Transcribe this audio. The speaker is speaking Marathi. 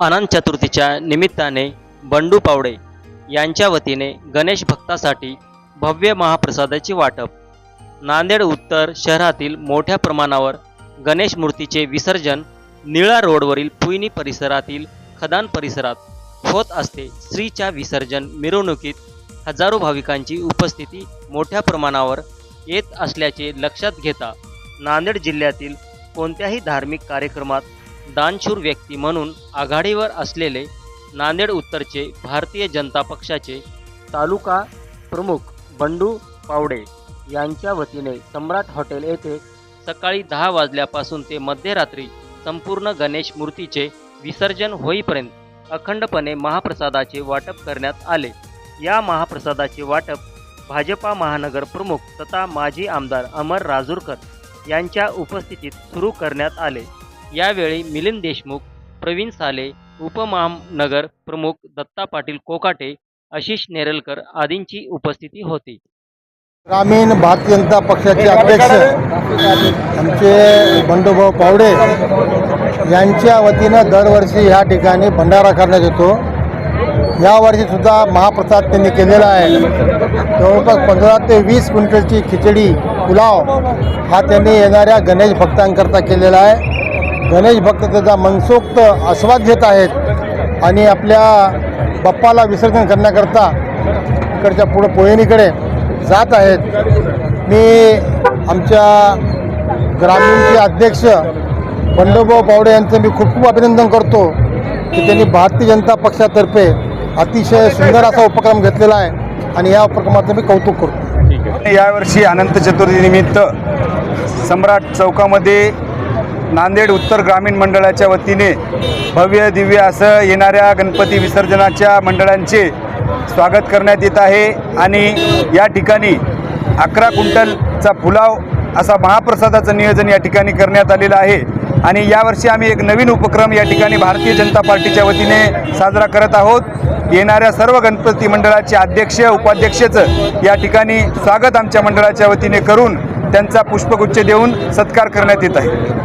अनंत चतुर्थीच्या निमित्ताने बंडू पावडे यांच्या वतीने गणेश भक्तासाठी भव्य महाप्रसादाचे वाटप. नांदेड उत्तर शहरातील मोठ्या प्रमाणावर गणेश मूर्तीचे विसर्जन निळा रोडवरील पुईनी परिसरातील खदान परिसरात होत असते. श्रीच्या विसर्जन मिरवणुकीत हजारो भाविकांची उपस्थिती मोठ्या प्रमाणावर येत असल्याचे लक्षात घेता नांदेड जिल्ह्यातील कोणत्याही धार्मिक कार्यक्रमात दानशूर व्यक्ती म्हणून आघाडीवर असलेले नांदेड उत्तरचे भारतीय जनता पक्षाचे तालुका प्रमुख बंडू पावडे यांच्या वतीने सम्राट हॉटेल येथे सकाळी दहा वाजल्यापासून ते मध्यरात्री संपूर्ण गणेश मूर्तीचे विसर्जन होईपर्यंत अखंडपणे महाप्रसादाचे वाटप करण्यात आले. या महाप्रसादाचे वाटप भाजपा महानगर प्रमुख तथा माजी आमदार अमर राजूरकर यांच्या उपस्थितीत सुरू करण्यात आले. यावेळी मिलिंद देशमुख प्रवीण साले उपमहानगर प्रमुख दत्ता पाटील कोकाटे आशिष नेरलकर आदींची उपस्थिती होती. ग्रामीण भारतीय जनता पक्षाचे अध्यक्ष आमचे बंडूभाऊ पावडे यांच्या वतीनं दरवर्षी ह्या ठिकाणी भंडारा करण्यात येतो. यावर्षी सुद्धा महाप्रसाद त्यांनी केलेला आहे. जवळपास पंधरा ते वीस क्विंटलची खिचडी पुलाव हा त्यांनी येणाऱ्या गणेश भक्तांकरता केलेला आहे. गणेश भक्त त्याचा मनसोक्त आस्वाद घेत आहेत आणि आपल्या बाप्पाला विसर्जन करण्याकरता इकडच्या पुढं पोहिणीकडे जात आहेत. मी आमच्या ग्रामीणचे अध्यक्ष बंडोभाऊ पावडे यांचं मी खूप खूप अभिनंदन करतो की त्यांनी भारतीय जनता पक्षातर्फे अतिशय सुंदर असा उपक्रम घेतलेला आहे आणि या उपक्रमाचं मी कौतुक करतो. यावर्षी अनंत चतुर्थीनिमित्त सम्राट चौकामध्ये नांदेड उत्तर ग्रामीण मंडळाच्या वतीने भव्य दिव्य असं येणाऱ्या गणपती विसर्जनाच्या मंडळांचे स्वागत करण्यात येत आहे. आणि या ठिकाणी अकरा क्विंटलचा पुलाव असा महाप्रसादाचं नियोजन या ठिकाणी करण्यात आलेलं आहे. आणि यावर्षी आम्ही एक नवीन उपक्रम या ठिकाणी भारतीय जनता पार्टीच्या वतीने साजरा करत आहोत. येणाऱ्या सर्व गणपती मंडळाचे अध्यक्ष उपाध्यक्षचं या ठिकाणी स्वागत आमच्या मंडळाच्या वतीने करून त्यांचा पुष्पगुच्छ देऊन सत्कार करण्यात येत आहे.